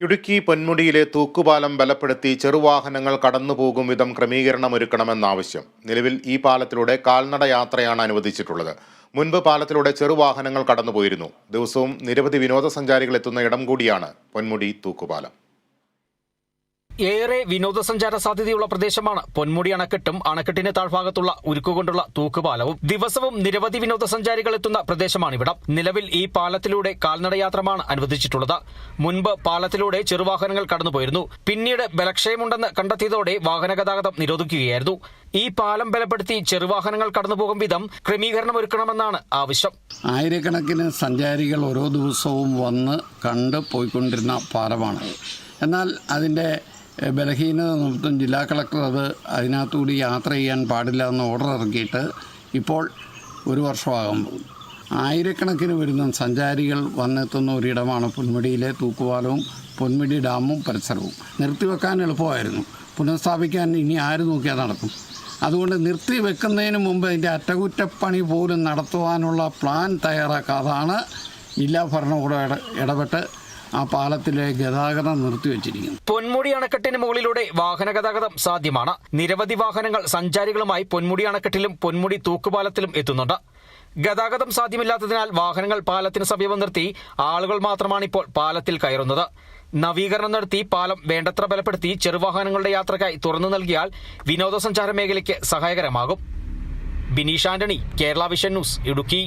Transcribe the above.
ഇടുക്കി പൊന്മുടിയിലെ തൂക്കുപാലം ബലപ്പെടുത്തി ചെറുവാഹനങ്ങൾ കടന്നുപോകും വിധം ക്രമീകരണം ക്രമീകരണമൊരുക്കണമെന്നാവശ്യം. നിലവിൽ ഈ പാലത്തിലൂടെ കാൽനട യാത്രയാണ് അനുവദിച്ചിട്ടുള്ളത്. മുൻപ് പാലത്തിലൂടെ ചെറുവാഹനങ്ങൾ കടന്നുപോയിരുന്നു. ദിവസവും നിരവധി വിനോദസഞ്ചാരികൾ എത്തുന്ന ഇടം കൂടിയാണ് പൊന്മുടി തൂക്കുപാലം. ഏറെ വിനോദസഞ്ചാര സാധ്യതയുള്ള പ്രദേശമാണ്. പൊന്മുടി അണക്കെട്ടും അണക്കെട്ടിന് താഴ്ഭാഗത്തുള്ള ഉരുക്കുകൊണ്ടുള്ള തൂക്കുപാലവും ദിവസവും നിരവധി വിനോദസഞ്ചാരികൾ എത്തുന്ന പ്രദേശമാണിവിടം. നിലവിൽ ഈ പാലത്തിലൂടെ കാൽനടയാത്രമാണ് അനുവദിച്ചിട്ടുള്ളത്. മുൻപ് പാലത്തിലൂടെ ചെറുവാഹനങ്ങൾ കടന്നുപോയിരുന്നു. പിന്നീട് ബലക്ഷയമുണ്ടെന്ന് കണ്ടെത്തിയതോടെ വാഹന ഗതാഗതം നിരോധിക്കുകയായിരുന്നു. ഈ പാലം ബലപ്പെടുത്തി ചെറുവാഹനങ്ങൾ കടന്നുപോകും വിധം ക്രമീകരണം ഒരുക്കണമെന്നാണ് ആവശ്യം. ആയിരക്കണക്കിന് സഞ്ചാരികൾ ഓരോ ദിവസവും വന്ന് കണ്ട് പോയിക്കൊണ്ടിരുന്ന പാലമാണ്. എന്നാൽ അതിന്റെ ബലഹീനത നിമിത്തം ജില്ലാ കളക്ടർ അത് അതിനകത്തുകൂടി യാത്ര ചെയ്യാൻ പാടില്ല എന്ന് ഓർഡർ ഇറക്കിയിട്ട് ഇപ്പോൾ ഒരു വർഷമാകുമ്പോൾ ആയിരക്കണക്കിന് വരുന്ന സഞ്ചാരികൾ വന്നെത്തുന്ന ഒരിടമാണ് പൊന്മുടിയിലെ തൂക്കുപാലവും പൊന്മുടി ഡാമും പരിസരവും. നിർത്തിവെക്കാൻ എളുപ്പമായിരുന്നു. പുനഃസ്ഥാപിക്കാൻ ഇനി ആര് നോക്കിയാൽ നടക്കും? അതുകൊണ്ട് നിർത്തി വെക്കുന്നതിന് മുമ്പ് അതിന്റെ അറ്റകുറ്റപ്പണി പോലും നടത്തുവാനുള്ള പ്ലാൻ തയ്യാറാക്കാതാണ് ജില്ലാ ഭരണകൂടം ഇട ഇടപെട്ട് ആ പാലത്തിലെ ഗതാഗതം നിർത്തിവെച്ചിരിക്കുന്നു പൊന്മുടി അണക്കെട്ടിന് മുകളിലൂടെ വാഹന ഗതാഗതം സാധ്യമാണ്. നിരവധി വാഹനങ്ങൾ സഞ്ചാരികളുമായി പൊന്മുടി അണക്കെട്ടിലും പൊന്മുടി തൂക്കുപാലത്തിലും എത്തുന്നുണ്ട്. ഗതാഗതം സാധ്യമില്ലാത്തതിനാൽ വാഹനങ്ങൾ പാലത്തിന് സമീപം നിർത്തി ആളുകൾ മാത്രമാണ് ഇപ്പോൾ പാലത്തിൽ കയറുന്നത്. നവീകരണം നടത്തി പാലം വേണ്ടത്ര ബലപ്പെടുത്തി ചെറുവാഹനങ്ങളുടെ യാത്രക്കായി തുറന്നു നൽകിയാൽ വിനോദസഞ്ചാര മേഖലയ്ക്ക് സഹായകരമാകും. Bineesh Antony Kerala vision news Idukki.